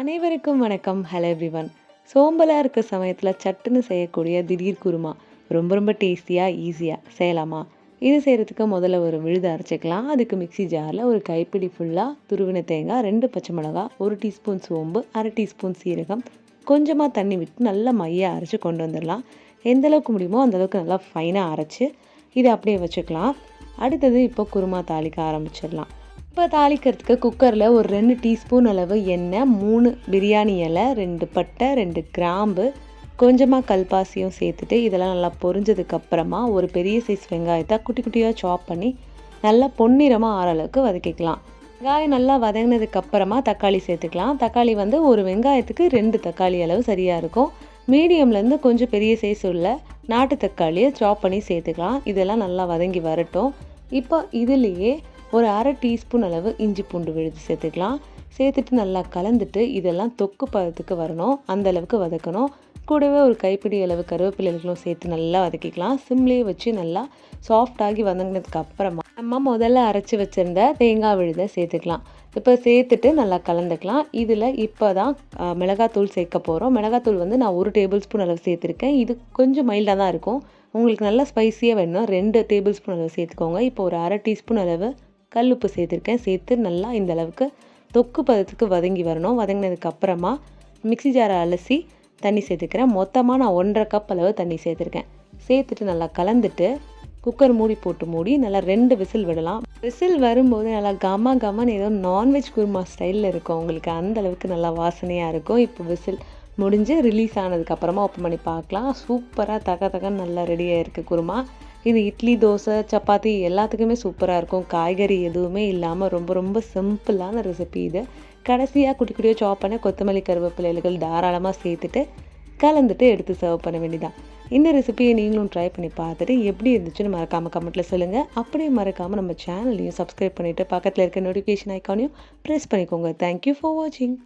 அனைவருக்கும் வணக்கம். Hello everyone சோம்பலாக இருக்க சமயத்தில் சட்டுன்னு செய்யக்கூடிய திடீர் குருமா. ரொம்ப ரொம்ப டேஸ்டியாக ஈஸியாக செய்யலாமா? இது செய்கிறதுக்கு முதல்ல ஒரு விழுது அரைச்சிக்கலாம். அதுக்கு மிக்ஸி ஜாரில் ஒரு கைப்பிடி ஃபுல்லாக துருவின தேங்காய் ரெண்டு பச்சை மிளகா ஒரு டீஸ்பூன் சோம்பு அரை டீஸ்பூன் சீரகம். கொஞ்சமாக தண்ணி விட்டு நல்லா மையாக அரைச்சி கொண்டு வந்துடலாம். எந்த அளவுக்கு முடியுமோ அந்தளவுக்கு நல்லா ஃபைனாக அரைச்சி இதை அப்படியே வச்சுக்கலாம். அடுத்தது இப்போ குருமா தாளிக்க ஆரம்பிச்சிடலாம். இப்போ தாளிக்கிறதுக்கு குக்கரில் ஒரு ரெண்டு டீஸ்பூன் அளவு எண்ணெய் மூணு பிரியாணி இலை ரெண்டு பட்டை ரெண்டு கிராம்பு கொஞ்சமாக கல்பாசியும் சேர்த்துட்டு இதெல்லாம் நல்லா பொரிஞ்சதுக்கப்புறமா ஒரு பெரிய சைஸ் வெங்காயத்தை குட்டி குட்டியாக சாப் பண்ணி நல்லா பொன்னிறமாக ஆற அளவுக்கு வதக்கிக்கலாம். வெங்காயம் நல்லா வதங்கினதுக்கப்புறமா தக்காளி சேர்த்துக்கலாம். தக்காளி வந்து ஒரு வெங்காயத்துக்கு ரெண்டு தக்காளி அளவு சரியாக இருக்கும். மீடியம்லேருந்து கொஞ்சம் பெரிய சைஸ் உள்ள நாட்டு தக்காளியை சாப் பண்ணி சேர்த்துக்கலாம். இதெல்லாம் நல்லா வதங்கி வரட்டும். இப்போ இதுலேயே ஒரு அரை டீஸ்பூன் அளவு இஞ்சி பூண்டு விழுது சேர்த்துக்கலாம். சேர்த்துட்டு நல்லா கலந்துட்டு இதெல்லாம் தொக்கு பதத்துக்கு வரணும். அந்த அளவுக்கு வதக்கணும். கூடவே ஒரு கைப்பிடி அளவு கருவேப்பிலைகளும் சேர்த்து நல்லா வதக்கிக்கலாம். சிம்லேயே வச்சு நல்லா சாஃப்டாகி வதங்கினதுக்கு அப்புறமா நம்ம முதல்ல அரைச்சி வச்சுருந்த தேங்காய் விழுதை சேர்த்துக்கலாம். இப்போ சேர்த்துட்டு நல்லா கலந்துக்கலாம். இதில் இப்போ தான் மிளகாத்தூள் சேர்க்க போகிறோம் மிளகாத்தூள் வந்து நான் ஒரு டேபிள் ஸ்பூன் அளவு சேர்த்துருக்கேன். இது கொஞ்சம் மைல்டாக தான் இருக்கும். உங்களுக்கு நல்லா ஸ்பைஸியாக வேணும்னா ரெண்டு டேபிள் ஸ்பூன் அளவு சேர்த்துக்கோங்க. இப்போ ஒரு அரை டீஸ்பூன் அளவு கல் உப்பு சேர்த்துருக்கேன். சேர்த்து நல்லா இந்த அளவுக்கு தொக்கு பதத்துக்கு வதங்கி வரணும். வதங்கினதுக்கு அப்புறமா மிக்ஸி ஜாரை அலசி தண்ணி சேர்த்துக்கிறேன். மொத்தமாக நான் ஒன்றரை கப் அளவு தண்ணி சேர்த்துருக்கேன். சேர்த்துட்டு நல்லா கலந்துட்டு குக்கர் மூடி போட்டு மூடி நல்லா ரெண்டு விசில் விடலாம். விசில் வரும்போது நல்லா கம கமன்னு ஏதோ நான்வெஜ் குருமா ஸ்டைலில் இருக்கும். உங்களுக்கு அந்த அளவுக்கு நல்லா வாசனையாக இருக்கும். இப்போ விசில் முடிஞ்சு ரிலீஸ் ஆனதுக்கப்புறமா ஓப்பன் பண்ணி பார்க்கலாம். சூப்பராக தக தகன்னு நல்லா ரெடியாக இருக்குது குருமா. இது இட்லி தோசை சப்பாத்தி எல்லாத்துக்குமே சூப்பராக இருக்கும். காய்கறி எதுவுமே இல்லாமல் ரொம்ப ரொம்ப சிம்பிளான ரெசிபி இது. கடைசியாக குட்டி குட்டியாக சாப் பண்ண கொத்தமல்லி கருவேப்பிள்ளைகள் தாராளமாக சேர்த்துட்டு கலந்துட்டு எடுத்து சர்வ் பண்ண வேண்டியதான் இந்த ரெசிபியை நீங்களும் ட்ரை பண்ணி பார்த்துட்டு எப்படி இருந்துச்சுன்னு மறக்காமல் கமெண்ட்டில் சொல்லுங்கள் அப்படியே மறக்காமல் நம்ம சேனலையும் சப்ஸ்கிரைப் பண்ணிவிட்டு பக்கத்தில் இருக்க நோட்டிஃபிகேஷன் ஐக்கானையும் ப்ரெஸ் பண்ணிக்கோங்க. தேங்க்யூ ஃபார் வாட்சிங்